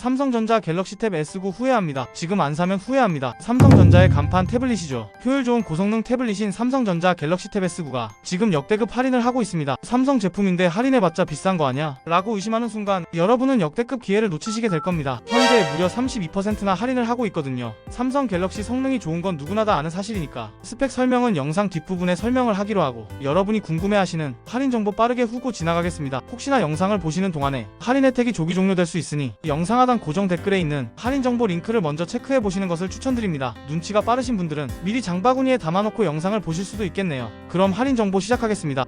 삼성전자 갤럭시 탭 S9 후회합니다. 지금 안 사면 후회합니다. 삼성전자의 간판 태블릿이죠. 효율 좋은 고성능 태블릿인 삼성전자 갤럭시 탭 S9가 지금 역대급 할인을 하고 있습니다. 삼성 제품인데 할인해봤자 비싼 거 아니야? 라고 의심하는 순간 여러분은 역대급 기회를 놓치시게 될 겁니다. 현재 무려 32%나 할인을 하고 있거든요. 삼성 갤럭시 성능이 좋은 건 누구나 다 아는 사실이니까 스펙 설명은 영상 뒷부분에 설명을 하기로 하고 여러분이 궁금해하시는 할인 정보 빠르게 후고 지나가겠습니다. 혹시나 영상을 보시는 동안에 할인 혜택이 조기 종료될 수 있으니 영상 하단 고정 댓글에 있는 할인 정보 링크를 먼저 체크해 보시는 것을 추천드립니다. 눈치가 빠르신 분들은 미리 장바구니에 담아놓고 영상을 보실 수도 있겠네요. 그럼 할인 정보 시작하겠습니다.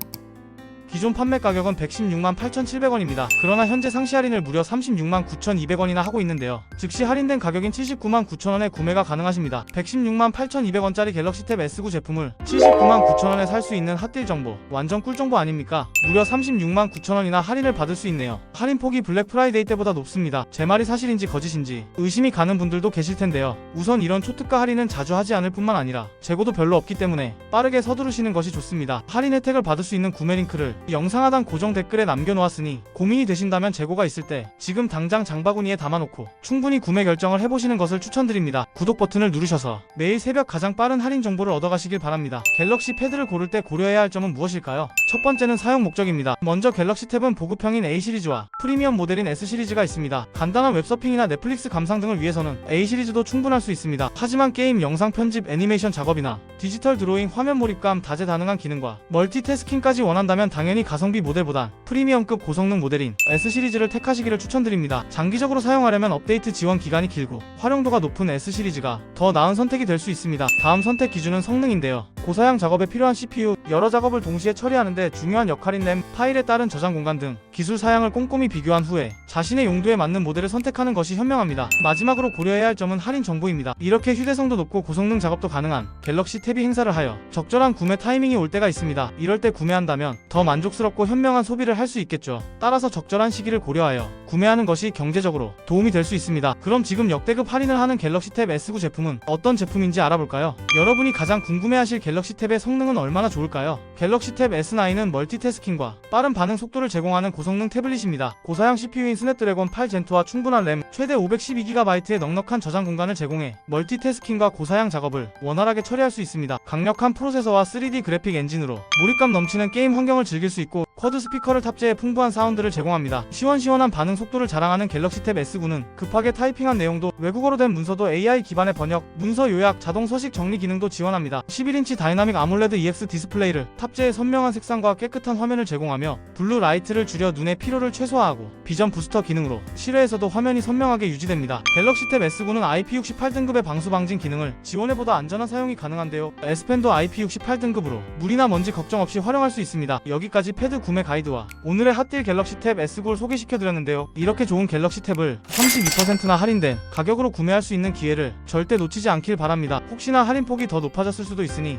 기존 판매 가격은 116만 8,700원입니다. 그러나 현재 상시 할인을 무려 36만 9,200원이나 하고 있는데요. 즉시 할인된 가격인 79만 9천원에 구매가 가능하십니다. 116만 8,200원짜리 갤럭시 탭 S9 제품을 79만 9천원에 살 수 있는 핫딜 정보, 완전 꿀 정보 아닙니까? 무려 36만 9천원이나 할인을 받을 수 있네요. 할인 폭이 블랙 프라이데이 때보다 높습니다. 제 말이 사실인지 거짓인지 의심이 가는 분들도 계실 텐데요. 우선 이런 초특가 할인은 자주 하지 않을 뿐만 아니라 재고도 별로 없기 때문에 빠르게 서두르시는 것이 좋습니다. 할인 혜택을 받을 수 있는 구매 링크를 영상 하단 고정 댓글에 남겨놓았으니 고민이 되신다면 재고가 있을 때 지금 당장 장바구니에 담아놓고 충분히 구매 결정을 해보시는 것을 추천드립니다. 구독 버튼을 누르셔서 매일 새벽 가장 빠른 할인 정보를 얻어가시길 바랍니다. 갤럭시 패드를 고를 때 고려해야 할 점은 무엇일까요? 첫 번째는 사용 목적입니다. 먼저 갤럭시 탭은 보급형인 A 시리즈와 프리미엄 모델인 S 시리즈가 있습니다. 간단한 웹서핑이나 넷플릭스 감상 등을 위해서는 A 시리즈도 충분할 수 있습니다. 하지만 게임 영상 편집 애니메이션 작업이나 디지털 드로잉 화면 몰입감 다재다능한 기능과 멀티태스킹까지 원한다면 당연히 가성비 모델보단 프리미엄급 고성능 모델인 S 시리즈를 택하시기를 추천드립니다. 장기적으로 사용하려면 업데이트 지원 기간이 길고 활용도가 높은 S 시리즈가 더 나은 선택이 될 수 있습니다. 다음 선택 기준은 성능인데요. 고사양 작업에 필요한 CPU, 여러 작업을 동시에 처리하는데 중요한 역할인 램, 파일에 따른 저장 공간 등 기술 사양을 꼼꼼히 비교한 후에 자신의 용도에 맞는 모델을 선택하는 것이 현명합니다. 마지막으로 고려해야 할 점은 할인 정보입니다. 이렇게 휴대성도 높고 고성능 작업도 가능한 갤럭시 탭이 행사를 하여 적절한 구매 타이밍이 올 때가 있습니다. 이럴 때 구매한다면 더 만족스럽고 현명한 소비를 할 수 있겠죠. 따라서 적절한 시기를 고려하여 구매하는 것이 경제적으로 도움이 될 수 있습니다. 그럼 지금 역대급 할인을 하는 갤럭시 탭 S9 제품은 어떤 제품인지 알아볼까요? 여러분이 가장 궁금해하실 갤럭시 탭의 성능은 얼마나 좋을까요? 갤럭시 탭 S9은 멀티태스킹과 빠른 반응 속도를 제공하는 고성능 태블릿입니다. 고사양 CPU인 스냅드래곤 8 젠2와 충분한 램, 최대 512GB의 넉넉한 저장 공간을 제공해 멀티태스킹과 고사양 작업을 원활하게 처리할 수 있습니다. 강력한 프로세서와 3D 그래픽 엔진으로 몰입감 넘치는 게임 환경을 즐길 수 있고 쿼드 스피커를 탑재해 풍부한 사운드를 제공합니다. 시원시원한 반응 속도를 자랑하는 갤럭시 탭 S9는 급하게 타이핑한 내용도 외국어로 된 문서도 AI 기반의 번역, 문서 요약, 자동 서식 정리 기능도 지원합니다. 11인치 다이나믹 아몰레드 EX 디스플레이를 탑재해 선명한 색상과 깨끗한 화면을 제공하며 블루 라이트를 줄여 눈의 피로를 최소화하고 비전 부스터 기능으로 실외에서도 화면이 선명하게 유지됩니다. 갤럭시 탭 S9는 IP68 등급의 방수 방진 기능을 지원해보다 안전한 사용이 가능한데요. S펜도 IP68 등급으로 물이나 먼지 걱정 없이 활용할 수 있습니다. 여기까지 패드 구매 가이드와 오늘의 핫딜 갤럭시 탭 S9를 소개시켜드렸는데요. 이렇게 좋은 갤럭시 탭을 32%나 할인된 가격으로 구매할 수 있는 기회를 절대 놓치지 않길 바랍니다. 혹시나 할인 폭이 더 높아졌을 수도 있으니